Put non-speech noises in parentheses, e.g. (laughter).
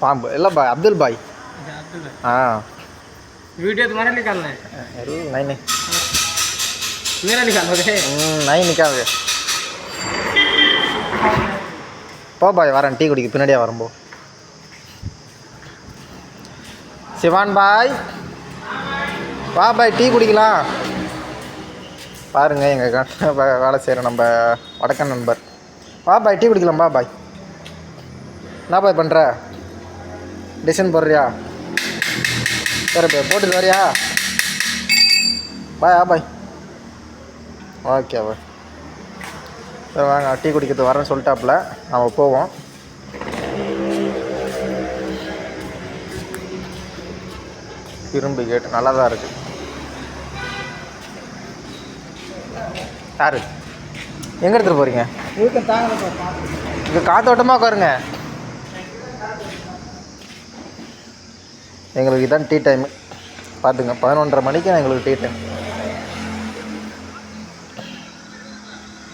பாம்பு. இல்லை பாய். அப்துல் பாய். ಹಾಂ ವಿಡಿಯೋದು ಮನೆ ನಿಕಾಲ್ ನೈ ನೈ ಮೇರೆ ನಿಕಾಲ್ ಹ್ಞೂ நிக்காது போ பாய் வரேன். டீ குடிக்க பின்னாடியே வரம்போ சிவான் பாய். வா பாய் டீ குடிக்கலாம். பாருங்கள் எங்கள் (laughs) வேலை செய்கிற நம்ம வடக்கன் நண்பர். வா பாய் டீ குடிக்கலாம் பா பாய். என்ன பாய் பண்ணுற டிசைன் போடுறியா? சரி பாய் போட்டுட்டு வரியா? பாய் ஆ பாய். Okay bye. சரி வாங்க டீ குடிக்கிறது வரேன்னு சொல்லிட்டாப்புல. நம்ம போவோம். இரும்பு கேட்டு நல்லா தான் இருக்குது யாரு? எங்கே எடுத்துகிட்டு போகிறீங்க இங்கே காத்தோட்டமாக உட்காருங்க. எங்களுக்கு இதான் டீ டைமு பார்த்துங்க பதினொன்றரை மணிக்கு எங்களுக்கு டீ டைம்